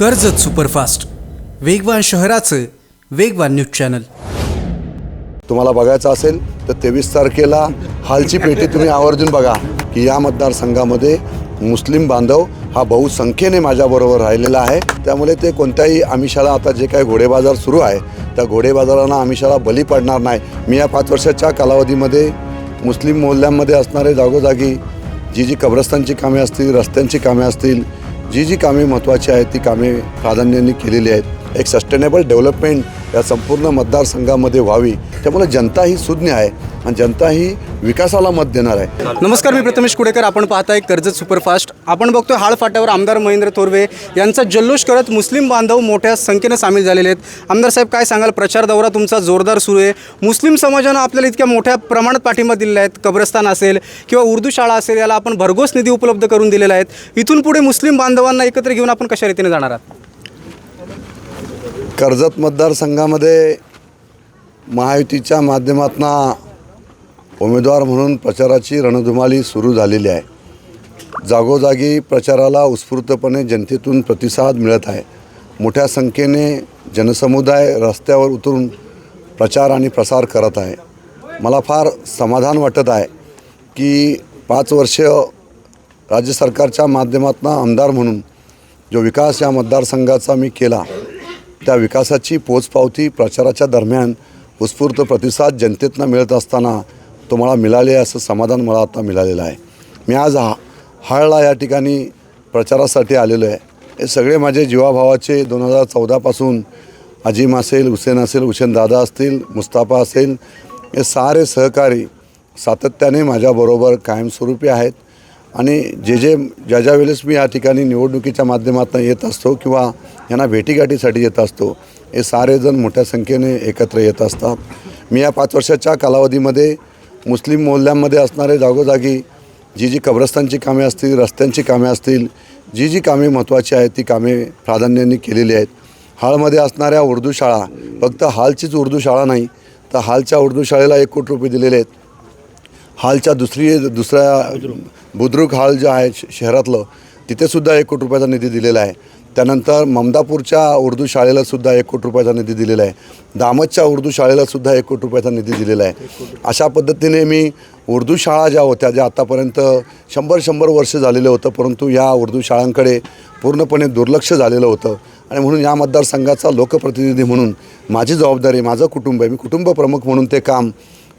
Karjat superfast. वेगवान शहराचं वेगवान न्यूज चॅनल. तुम्हाला बघायचं असेल तर तेवीस तारखेला हालची पेटी तुम्ही आवर्जून बघा की या मतदारसंघामध्ये मुस्लिम बांधव हा बहुसंख्येने माझ्याबरोबर राहिलेला आहे. त्यामुळे ते कोणत्याही आमिषाला आता जे काही घोडेबाजार सुरू आहे त्या घोडेबाजारांना आमिषाला बली पडणार नाही. मी या पाच वर्षाच्या कालावधीमध्ये मुस्लिम मोहल्ल्यांमध्ये असणारे जागोजागी जी जी कब्रस्तानची कामे असतील रस्त्यांची कामे असतील जी जी कामे महत्त्वाची आहेत ती कामे प्राधान्याने केलेली आहेत. एक सस्टेनेबल डेव्हलपमेंट या संपूर्ण मतदारसंघामध्ये व्हावी. त्यामुळे जनता ही सुज्ञ आहे आणि जनता ही विकासाला मत देणार आहे. नमस्कार मी प्रथमेश कुडेकर. आपण पाहताय कर्जत सुपरफास्ट. आपण बघतोय हाळफाट्यावर आमदार महेंद्र थोरवे यांचा जल्लोष करत मुस्लिम बांधव मोठ्या संख्येनं सामील झालेले आहेत. आमदार साहेब काय सांगाल? प्रचार दौरा तुमचा जोरदार सुरू आहे. मुस्लिम समाजानं आपल्याला इतक्या मोठ्या प्रमाणात पाठिंबा दिलेला आहे. कब्रस्तान असेल किंवा उर्दू शाळा असेल याला आपण भरघोस निधी उपलब्ध करून दिलेला आहेत इथून पुढे मुस्लिम बांधवांना एकत्र घेऊन आपण कशा रीतीने जाणार आहात? कर्जत मतदारसंघामध्ये महायुतीच्या माध्यमातून उमेदवार म्हणून प्रचाराची रणधुमाली सुरू झालेली आहे. जागोजागी प्रचाराला उत्स्फूर्तपणे जनतेतून प्रतिसाद मिळत आहे. मोठ्या संख्येने जनसमुदाय रस्त्यावर उतरून प्रचार आणि प्रसार करत आहे. मला फार समाधान वाटत आहे की पाच वर्ष राज्य सरकारच्या माध्यमातून आमदार म्हणून जो विकास या मतदारसंघाचा मी केला त्या विकासाची पोचपावती प्रचाराच्या दरम्यान उत्स्फूर्त प्रतिसाद जनतेतनं मिळत असताना तो मला मिळाले असं समाधान मला आता मिळालेलं आहे. मी आज हा हाळला या ठिकाणी प्रचारासाठी आलेलो आहे. हे सगळे माझे जीवाभावाचे दोन हजार चौदापासून अजिम असेल हुसेन असेल हुसेन दादा असतील मुस्ताफा असेल हे सारे सहकारी सातत्याने माझ्याबरोबर कायमस्वरूपी आहेत. आणि जे जे ज्या ज्या वेळेस मी या ठिकाणी निवडणुकीच्या माध्यमातून येत असतो किंवा यांना भेटीगाठीसाठी येत असतो हे सारेजण मोठ्या संख्येने एकत्र येत असतात. मी या पाच वर्षाच्या कालावधीमध्ये मुस्लिम मोहल्ल्यांमध्ये असणारे जागोजागी जी जी कब्रस्तानची कामे असतील रस्त्यांची कामे असतील जी जी कामे महत्त्वाची आहेत ती कामे प्राधान्याने केलेली आहेत. हाळमध्ये असणाऱ्या उर्दू शाळा फक्त हालचीच उर्दू शाळा नाही तर हालच्या उर्दू शाळेला एक कोटी रुपये दिलेले आहेत. हालच्या दुसरी दुसऱ्या बुद्रुक हाल जे आहे शहरातलं तिथेसुद्धा एक कोटी रुपयाचा निधी दिलेला आहे. त्यानंतर ममदापूरच्या उर्दू शाळेलासुद्धा एक कोटी रुपयाचा निधी दिलेला आहे. दामदच्या उर्दू शाळेलासुद्धा एक कोटी रुपयाचा निधी दिलेला आहे. अशा पद्धतीने मी उर्दू शाळा ज्या होत्या ज्या आतापर्यंत शंभर शंभर वर्ष झालेलं होतं परंतु या उर्दू शाळांकडे पूर्णपणे दुर्लक्ष झालेलं होतं. आणि म्हणून या मतदारसंघाचा लोकप्रतिनिधी म्हणून माझी जबाबदारी माझं कुटुंब आहे. मी कुटुंब प्रमुख म्हणून ते काम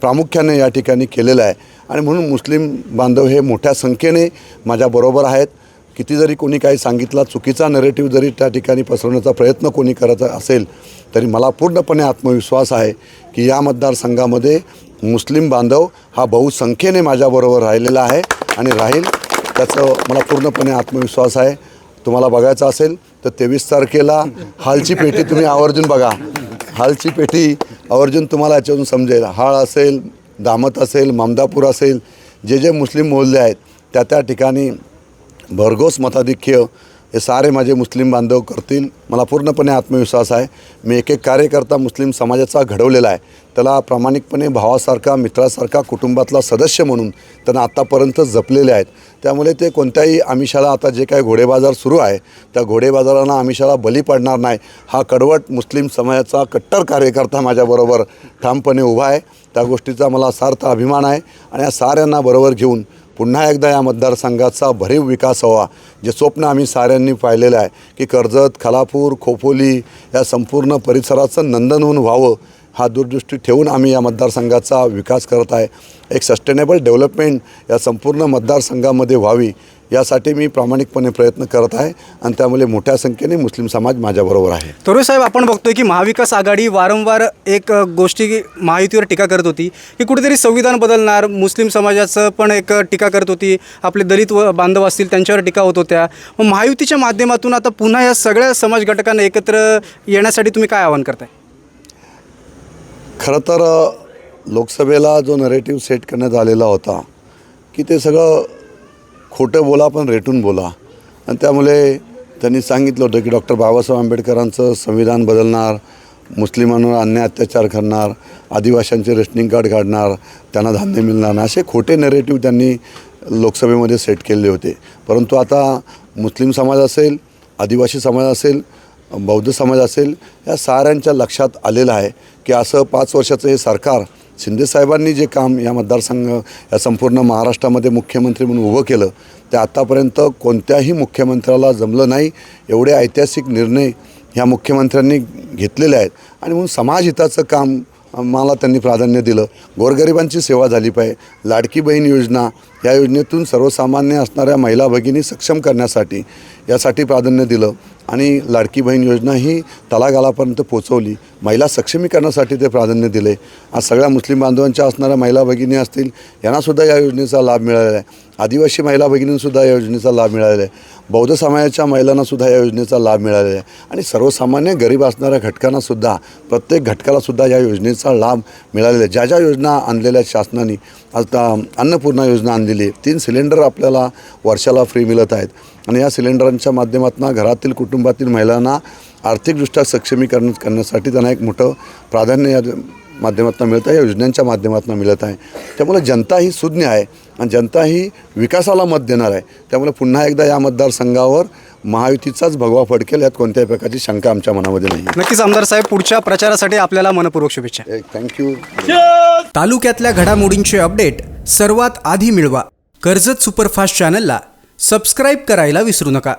प्रामुख्याने या ठिकाणी केलेलं आहे. आणि म्हणून मुस्लिम बांधव हे मोठ्या संख्येने माझ्याबरोबर आहेत. किती जरी कोणी काही सांगितला चुकीचा नरेटिव्ह जरी त्या ठिकाणी पसरवण्याचा प्रयत्न कोणी करत असेल तरी मला पूर्णपणे आत्मविश्वास आहे की या मतदारसंघामध्ये मुस्लिम बांधव हा बहुसंख्येने माझ्याबरोबर राहिलेला आहे आणि राहील त्याचं मला पूर्णपणे आत्मविश्वास आहे. तुम्हाला बघायचं असेल तर तेवीस तारखेला हालची पेटी तुम्ही आवर्जून बघा. हालची पेटी आवर्जून तुम्हाला याच्यातून समजेल. हाळ असेल दामत असेल ममदापूर असेल जे जे मुस्लिम मोहल्ले आहेत त्या त्या ठिकाणी भरघोस मताधिक्य हे सारे माझे मुस्लिम बांधव करतील. मला पूर्णपणे आत्मविश्वास आहे. मी एक एक कार्यकर्ता मुस्लिम समाजाचा घडवलेला आहे. त्याला प्रामाणिकपणे भावासारखा मित्रासारखा कुटुंबातला सदस्य म्हणून त्यांना आत्तापर्यंत जपलेले आहेत. त्यामुळे ते कोणत्याही आमिषाला आता जे काही घोडेबाजार सुरू आहे त्या घोडेबाजारांना आमिषाला बली पडणार नाही. हा कडवट मुस्लिम समाजाचा कट्टर कार्यकर्ता माझ्याबरोबर ठामपणे उभा आहे. त्या गोष्टीचा मला सार्थ अभिमान आहे आणि या साऱ्यांना बरोबर घेऊन पुन्हा एकदा या मतदारसंघाचा भरीव विकास हवा जे स्वप्न आम्ही साऱ्यांनी पाहिलेलं आहे की कर्जत खालापूर खोपोली या संपूर्ण परिसराचं नंदनवन व्हावं हा दूरदृष्टी ठेवून आम्ही या मतदारसंघाचा विकास करत आहे. एक सस्टेनेबल डेव्हलपमेंट या संपूर्ण मतदारसंघामध्ये व्हावी यासाठी मी प्रामाणिकपणे प्रयत्न करत आहे आणि त्यामुळे मोठ्या संख्येने मुस्लिम समाज माझ्याबरोबर आहे. तरुण साहेब आपण बघतोय की महाविकास आघाडी वारंवार एक गोष्टी महायुतीवर टीका करत होती की कुठेतरी संविधान बदलणार मुस्लिम समाजाचं पण एक टीका करत होती. आपले दलित व बांधव असतील त्यांच्यावर टीका होत होत्या. मग महायुतीच्या माध्यमातून आता पुन्हा या सगळ्या समाज घटकांना एकत्र येण्यासाठी तुम्ही काय आवाहन करताय? खरं तर लोकसभेला जो नरेटिव्ह सेट करण्यात आलेला होता की ते सगळं खोटं बोला पण रेटून बोला. आणि त्यामुळे त्यांनी सांगितलं होतं की डॉक्टर बाबासाहेब आंबेडकरांचं संविधान बदलणार मुस्लिमांवर अन्याय अत्याचार करणार आदिवाशांचे रेशनिंग कार्ड काढणार त्यांना धान्य मिळणार नाही असे खोटे नेरेटिव्ह त्यांनी लोकसभेमध्ये सेट केलेले होते. परंतु आता मुस्लिम समाज असेल आदिवासी समाज असेल बौद्ध समाज असेल या साऱ्यांच्या लक्षात आलेलं आहे की असं पाच वर्षाचं हे सरकार शिंदेसाहेबांनी जे काम या मतदारसंघ या संपूर्ण महाराष्ट्रामध्ये मुख्यमंत्री म्हणून उभं केलं ते आत्तापर्यंत कोणत्याही मुख्यमंत्र्याला जमलं नाही. एवढे ऐतिहासिक निर्णय ह्या मुख्यमंत्र्यांनी घेतलेले आहेत. आणि म्हणून समाजहिताचं काम मला त्यांनी प्राधान्य दिलं. गोरगरिबांची सेवा झाली पाहिजे. लाडकी बहीण योजना या योजनेतून सर्वसामान्य असणाऱ्या महिला भगिनी सक्षम करण्यासाठी यासाठी प्राधान्य दिलं. आणि लाडकी बहीण योजना ही तलागालापर्यंत पोचवली. महिला सक्षमीकरणासाठी ते प्राधान्य दिले. आज सगळ्या मुस्लिम बांधवांच्या असणाऱ्या महिला भगिनी असतील यांनासुद्धा या योजनेचा लाभ मिळालेला आहे. आदिवासी महिला भगिनींसुद्धा या योजनेचा लाभ मिळालेला आहे. बौद्ध समाजाच्या महिलांनासुद्धा या योजनेचा लाभ मिळालेला आहे. आणि सर्वसामान्य गरीब असणाऱ्या घटकांनासुद्धा प्रत्येक घटकालासुद्धा या योजनेचा लाभ मिळालेला आहे. ज्या ज्या योजना आणलेल्या शासनाने आता अन्नपूर्णा योजना आणलेली आहे. तीन सिलेंडर आपल्याला वर्षाला फ्री मिळत आहेत. आणि या सिलेंडरांच्या माध्यमातून घरातील कुटुंबातील महिलांना आर्थिकदृष्ट्या सक्षमीकरण करण्यासाठी त्यांना एक मोठं प्राधान्य या माध्यमातून मिळत आहे या योजनांच्या माध्यमातून मिळत आहे. त्यामुळे जनता ही सुज्ञ आहे आणि जनता ही विकासाला मत देणार आहे. त्यामुळे पुन्हा एकदा या मतदारसंघावर महायुतीचाच भगवा फडकेल यात कोणत्याही प्रकारची शंका आमच्या मनामध्ये नाही. नक्कीच आमदार साहेब पुढच्या प्रचारासाठी आपल्याला मनपूर्वक शुभेच्छा. आहे थँक्यू तालुक्यातल्या घडामोडींचे अपडेट सर्वात आधी मिळवा. कर्जत सुपरफास्ट चॅनलला सबस्क्राईब करायला विसरू नका.